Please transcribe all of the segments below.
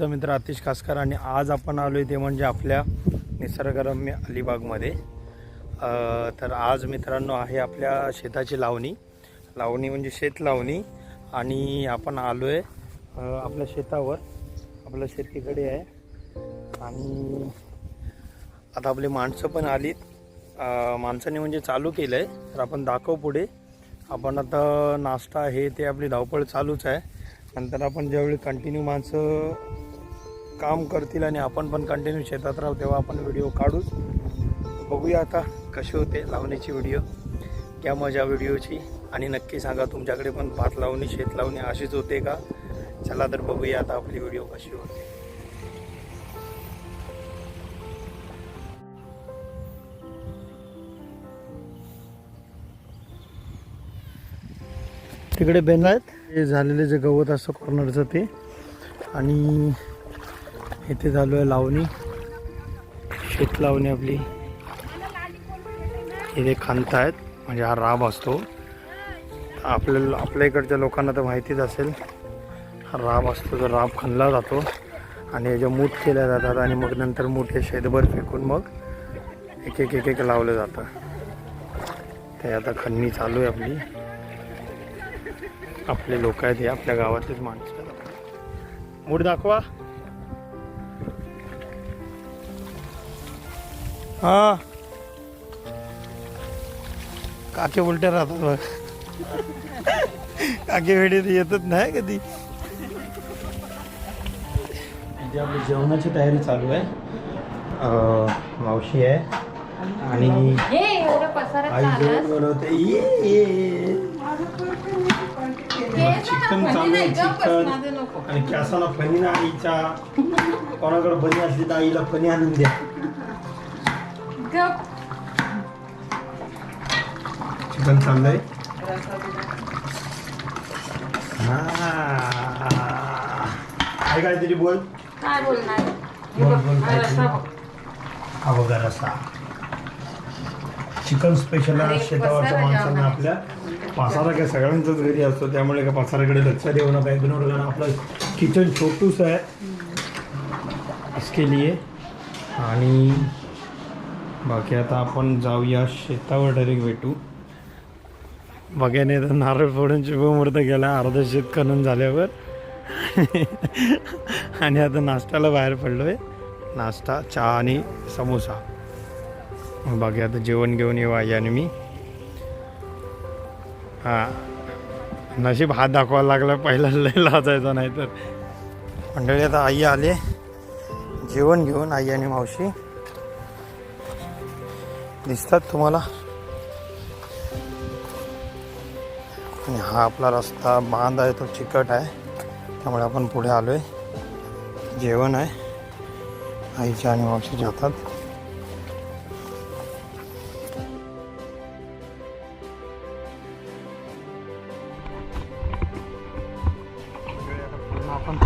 तुमचा मित्र आतिश खासकर आणि आज आपण आलो आहे ते म्हणजे आपल्या निसर्गरम्य अलिबागमध्ये. तर आज मित्रांनो आहे आपल्या शेताची लावणी. लावणी म्हणजे शेत लावणी. आणि आपण आलो आहे आपल्या शेतावर. आपलं शेतीकडे आहे. आणि आता आपली माणसं पण आलीत. माणसाने म्हणजे चालू केलं आहे तर आपण दाखव पुढे. आपण आता नाश्ता हे ते आपली धावपळ चालूच आहे. नंतर आपण ज्यावेळी कंटिन्यू माणसं काम करतील आणि आपण पण कंटिन्यू शेतात राहू तेव्हा आपण व्हिडिओ काढूच. बघूया आता कसे होते लावण्याची व्हिडिओ क्या मजा व्हिडिओची आणि नक्की सांगा तुमच्याकडे पण भात लावणी शेत लावणी अशीच होते का? चला तर बघूया आता आपली व्हिडिओ कशी होते. तिकडे बेंद आहेत. हे झालेले जे गवत असतं कॉर्नरचं ते. आणि इथे चालू आहे लावणी. शेत लावणी आपली. इथे खांत आहेत. म्हणजे हा राब असतो. आपल्या आपल्या इकडच्या लोकांना तर माहितीच असेल. हा राब असतो तर राब खणला जातो. आणि याच्या मूठ केल्या जातात आणि मग नंतर मूठ हे शेतभर फेकून मग एक एक एक एक लावलं जातं. ते आता खणणी चालू आहे आपली. आपले लोक आहेत हे आपल्या गावातलेच माणसं मूठ दाखवा. हा. काके उलट्या राहतात बघ. काके वेडे तर येतच नाही कधी. इथे आपली जेवणाची तयारी चालू आहे. अं, मावशी आहे. आणि हे आई जेवण बनवते. ये ये चिकन चालू आहे चिकन आणि कॅसाला फणी ना आईच्या कोणाकडे फणी असली तर आईला फणी आणून द्या. चिकन चाललंय हा काय काहीतरी बोल काय बोलणार बोल बोल काहीतरी. हा बघा रसा चिकन स्पेशल अरे, शेतावरच्या पसारा माणसांना जेवण. आपल्या पासारा काय सगळ्यांचाच घरी असतो त्यामुळे काय पासाराकडे लक्ष देऊ नका. इग्नोर करा आपलं किचन छोटूस आहे. इसके लिए. आणि बाकी आता आपण जाऊया शेतावर डायरेक्ट भेटू. बघ्याने तर नारळ फोडून शुभमुहूर्त गेला अर्ध शेत करून झाल्यावर. आणि आता नाश्त्याला बाहेर पडलोय. नाश्ता चहा आणि समोसा. बाकी आता जेवण घेऊन येऊ आई आणि मी. हां. नशीब हात दाखवायला लागला पहिला लय लाजायचा नाही तर मंडळी आता आई आले. जेवण घेऊन आई आणि मावशी. दिसतात तुम्हाला? आणि हा आपला रस्ता बांध आहे तो चिकट आहे. त्यामुळे आपण पुढे आलो आहे जेवण आहे. आईच्या आणि मावशी जातात आपण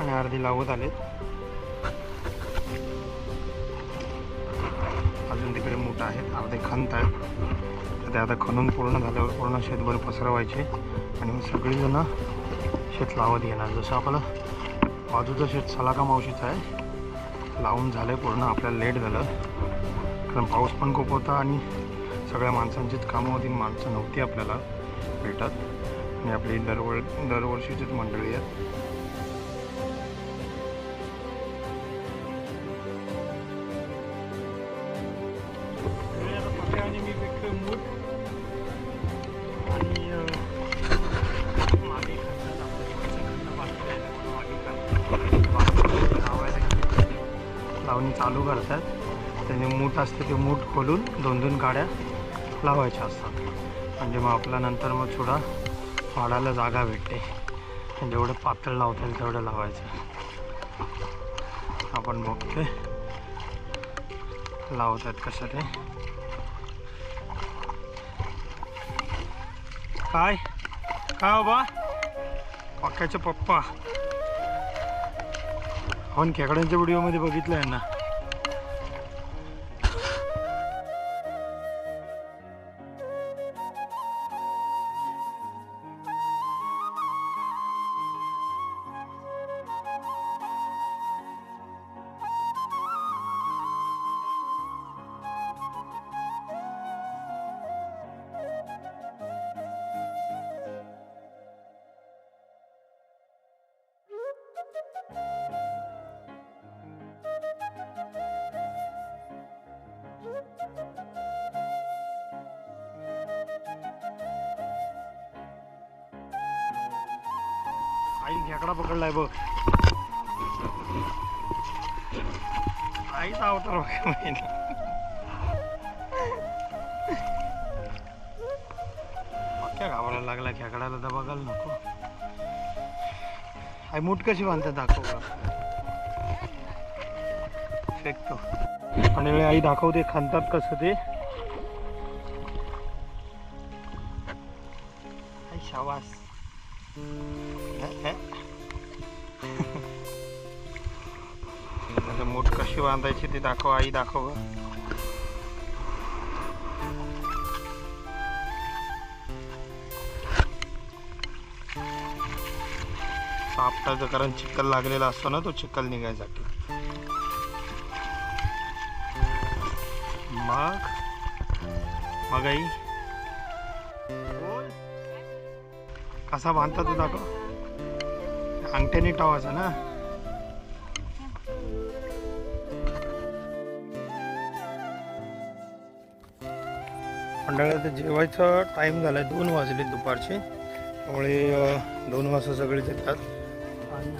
आणि अर्धी लावत आलेत. अजून आहेत अर्धे खंत आहेत. तर ते आता खणून पूर्ण झाल्यावर पूर्ण शेतभर पसरवायचे आणि मग सगळीजणं शेत लावत येणार. जसं आपलं बाजूचं शेत सलाका मावशीचं आहे लावून झालं आहे पूर्ण आपल्याला लेट झालं. कारण पाऊस पण खूप होता आणि सगळ्या माणसांचीच कामं होती माणसं नव्हती आपल्याला भेटत. आणि आपली दरवर दरवर्षीचीच मंडळी आहेत. चालू करतात. त्यांनी मूठ असते ते मूठ खोलून दोन दोन गाड्या लावायच्या असतात. म्हणजे मग आपल्या नंतर मग थोडा वाढायला जागा भेटते. म्हणजे जेवढं पातळ लावता येईल तेवढं लावायचं. आपण बघते लावत आहेत कसं ते. काय? काय हो बाबा पक्क्याचे पप्पा. आपण खेकड्यांच्या व्हिडिओमध्ये बघितलं आहे ना खेकडा पकडलाय बघ. आई अवतार बघा पक्क्या घाबरायला लागला खेकडाला तर बघायला नको. आई मूठ कशी बांधतात दाखव फेकतो. आणि वेळी आई दाखवते खांतात कसं ते. आई कशी बांधायची ती दाखव आई दाखव गं. कारण चिखल लागलेला असतो ना तो चिखल निघायसाठी मग? मग आई? कसा बांधता तू दाखव. अंगठ्याने टावायचा ना? मंडळात जेवायचा टाईम झाला आहे दोन वाजले दुपारचे. त्यामुळे दोन वाजता सगळे येतात आणि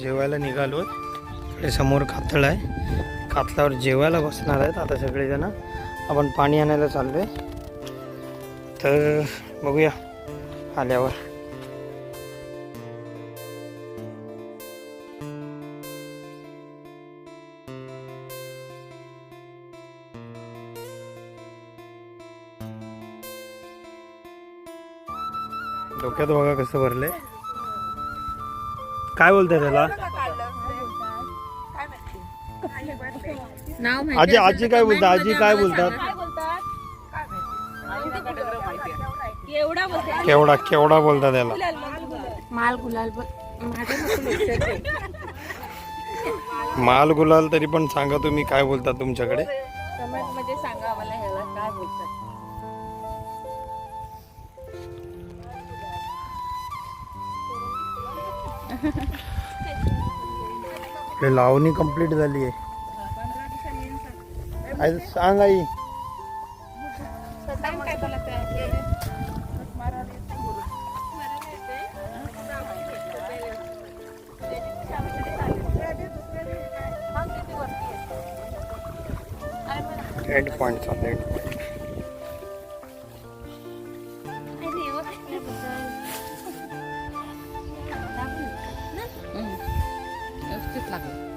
जेवायला निघालो. इकडे समोर कातळ आहे. कातळावर जेवायला बसणार आहेत आता सगळेजण. आपण पाणी आणायला चाललो आहे तर बघूया आल्यावर. डोक्यात बघा कसं भरलंय. काय बोलताय त्याला? आजी आजी काय बोलतात? आजी काय बोलतात? बोलते केवढा केवढा बोलतात त्याला माल गुलाल. माल गुलाल तरी पण सांगा तुम्ही काय बोलतात तुमच्याकडे? लावणी कंप्लीट झाली आहे. आई सांग आई. काय बोलत एंड पॉईंट चाललं एंड पॉईंट व्यवस्थित लागलं.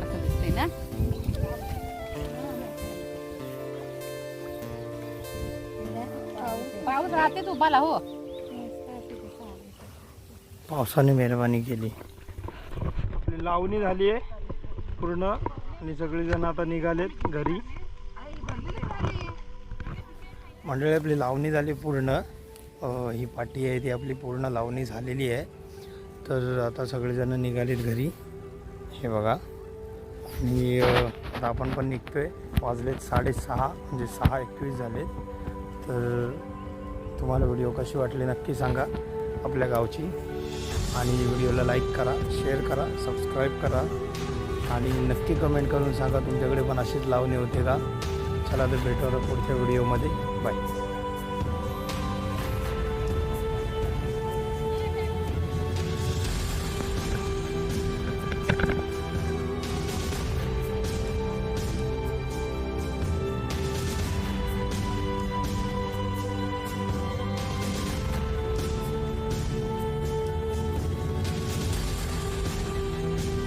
कसं दिसतंय ना. पाऊस राहते तू बाला हो. पावसाने मेहरबानी केली. आपली लावणी झाली आहे पूर्ण आणि सगळेजण आता निघालेत घरी. मंडळी आपली लावणी झाली पूर्ण. अं, ही पाटी आहे ती आपली पूर्ण लावणी झालेली आहे. तर आता सगळेजण निघालेत घरी. हे बघा. आणि आता आपण पण निघतोय. वाजलेत साडेसहा म्हणजे सहा एकवीस झाले तर तुम्हाला व्हिडिओ कशी वाटली नक्की सांगा आपल्या गावची. आणि व्हिडिओला लाईक करा शेअर करा सबस्क्राईब करा. आणि नक्की कमेंट करून सांगा तुमच्याकडे पण अशीच लावणी होते का? चला तर भेटू पुढच्या व्हिडिओमध्ये. बाय.